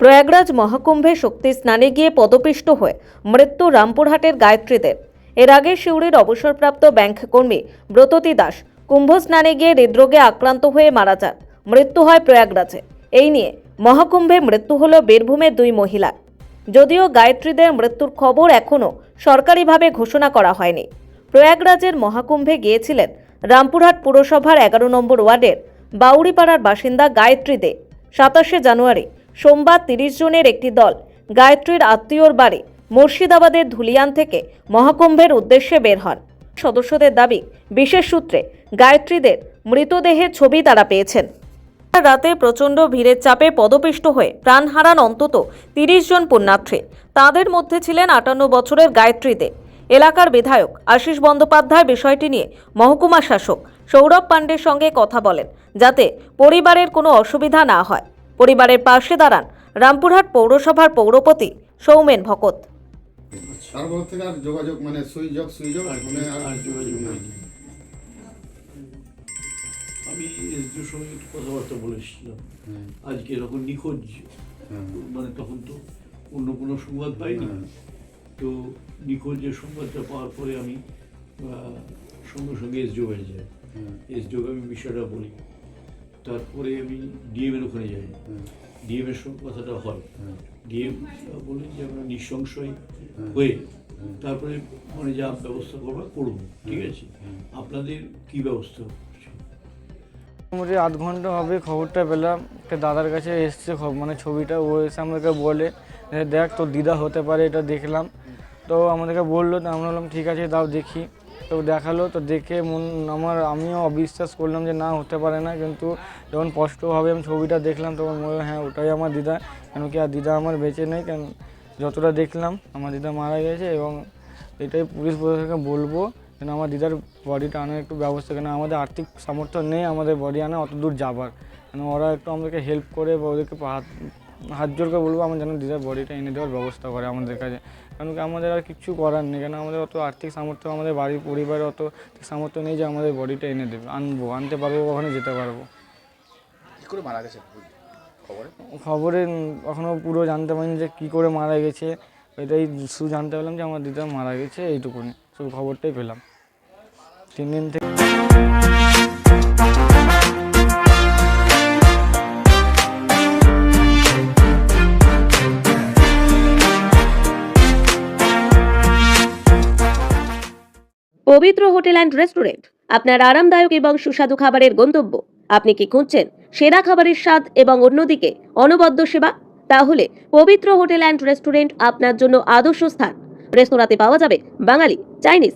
প্রয়াগরাজ মহাকুম্ভে শক্তি স্নানে গিয়ে পদপিষ্ট হয়ে মৃত্যু রামপুরহাটের গায়ত্রীদের। এর আগে সিউড়ির অবসরপ্রাপ্ত ব্যাংক কর্মী ব্রততী দাস কুম্ভ স্নানে গিয়ে হৃদরোগে আক্রান্ত হয়ে মারা যান। মৃত্যু হয় প্রয়াগরাজে। এই নিয়ে মহাকুম্ভে মৃত্যু হল বীরভূমের দুই মহিলা। যদিও গায়ত্রীদের মৃত্যুর খবর এখনও সরকারিভাবে ঘোষণা করা হয়নি। প্রয়াগরাজের মহাকুম্ভে গিয়েছিলেন রামপুরহাট পুরসভার এগারো নম্বর ওয়ার্ডের বাউড়িপাড়ার বাসিন্দা গায়ত্রী দে, সাতাশে জানুয়ারি সোমবার তিরিশ জনের একটি দল গায়ত্রীর আত্মীয়র বাড়ি মুর্শিদাবাদের ধুলিয়ান থেকে মহাকুম্ভের উদ্দেশ্যে বের হন। সদস্যদের দাবি, বিশেষ সূত্রে গায়ত্রীদের মৃতদেহের ছবি তারা পেয়েছেন। রাতে প্রচণ্ড ভিড়ের চাপে পদপিষ্ট হয়ে প্রাণ হারান অন্তত তিরিশ জন পুণ্যার্থী। তাদের মধ্যে ছিলেন আটান্ন বছরের গায়ত্রী দে। এলাকার বিধায়ক আশিস বন্দ্যোপাধ্যায় বিষয়টি নিয়ে মহকুমা শাসক সৌরভ পাণ্ডের সঙ্গে কথা বলেন, যাতে পরিবারের কোনো অসুবিধা না হয়। পরিবারের পাশে দাঁড়ান রামপুরহাট পৌরসভার পৌরপতি সৌমেন ভকত। তারপর থেকে আর যোগাযোগ মানে সুইচ অফ সুইচ অফ মানে আর আর যোগাযোগ হয়নি আমি এসডিওর সঙ্গে একটু কথাবার্তা বলেছিলাম। হ্যাঁ, আজকে যখন নিখোঁজ হ্যাঁ, মানে তখন তো অন্য কোনো সংবাদ পাইনি। হ্যাঁ। তো নিখোঁজের সংবাদটা পাওয়ার পরে আমি আহ, সঙ্গে সঙ্গে এসডিও বাড়ি যাই হ্যাঁ, এসডিওকে আমি বিষয়টা বলি। তারপরে আমি ডিএম এর ওখানে যাই। ডিএম এর সঙ্গে কথাটা হয়। ডিএম বলেন যে আমরা নিঃসংশয় হয়ে তারপরে মানে যা ব্যবস্থা করবার করব ঠিক আছে? আপনাদের কি ব্যবস্থা মোটামুটি আধ ঘণ্টা হবে খবরটা পেলাম। একটা দাদার কাছে এসছে মানে ছবিটা, ও এসে আমাদেরকে বলে, দেখ, তোর দিদা হতে পারে, এটা দেখলাম। তো আমাদেরকে বলল আমরা বললাম, ঠিক আছে, দাও দেখি। তো দেখাল, তো দেখে মন, আমার, আমিও অবিশ্বাস করলাম যে না, হতে পারে না। কিন্তু যখন স্পষ্টভাবে আমি ছবিটা দেখলাম, তখন মনে হ্যাঁ ওটাই আমার দিদা। কেন কি, আর দিদা আমার বেঁচে নেই, কেন যতটা দেখলাম, আমার দিদা মারা গেছে এবং এটাই পুলিশ প্রশাসনকে বলব, যেন আমার দিদার বডিটা আনার একটু ব্যবস্থা কেন আমাদের আর্থিক সামর্থ্য নেই, আমাদের বডি আনা, অত দূর যাবার। কেন ওরা একটু আমাদেরকে হেল্প করে বা ওদেরকে হাত হাত জোর করে বলব আমার যেন দিদার বডিটা এনে দেওয়ার ব্যবস্থা করে আমাদের কাছে কারণ কি আমাদের আর কিচ্ছু করার নেই কেন আমাদের অত আর্থিক সামর্থ্য আমাদের বাড়ির পরিবারের অত সামর্থ্য নেই যে আমাদের বডিটা এনে দেবে। আনব আনতে পারব ওখানে যেতে পারব। কি করে মারা গেছে খবরে? খবরে এখনও পুরো জানতে পারিনি যে কী করে মারা গেছে। এটাই শুধু জানতে পারলাম যে আমার দিদা মারা গেছে এইটুকুনি। শুধু খবরটাই পেলাম। তিন দিন থেকে পবিত্র হোটেল অ্যান্ড রেস্টুরেন্ট। আপনার আরামদায়ক এবং সুস্বাদু খাবারের গন্তব্য। আপনি কি খুঁজছেন সেরা খাবারের স্বাদ এবং অন্যদিকে অনবদ্য সেবা? তাহলে পবিত্র হোটেল অ্যান্ড রেস্টুরেন্ট আপনার জন্য আদর্শ স্থান। রেস্তোরাঁতে পাওয়া যাবে বাঙালি, চাইনিজ